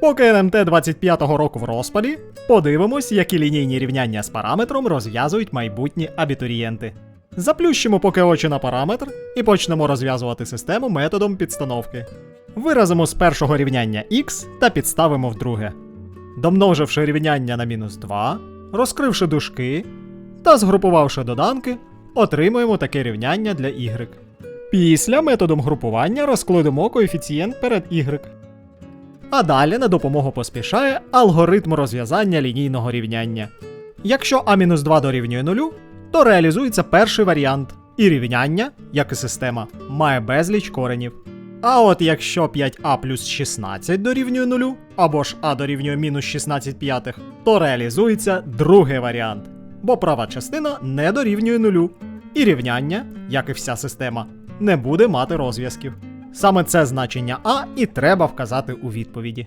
Поки НМТ 25-го року в розпалі, подивимось, які лінійні рівняння з параметром розв'язують майбутні абітурієнти. Заплющимо поки очі на параметр і почнемо розв'язувати систему методом підстановки. Виразимо з першого рівняння x та підставимо в друге. Домноживши рівняння на мінус 2, розкривши дужки та згрупувавши доданки, отримуємо таке рівняння для y. Після методом групування розкладемо коефіцієнт перед y. А далі на допомогу поспішає алгоритм розв'язання лінійного рівняння. Якщо а-2 дорівнює 0, то реалізується перший варіант, і рівняння, як і система, має безліч коренів. А от якщо 5а плюс 16 дорівнює 0, або ж а дорівнює мінус 16 п'ятих, то реалізується другий варіант, бо права частина не дорівнює 0, і рівняння, як і вся система, не буде мати розв'язків. Саме це значення А і треба вказати у відповіді.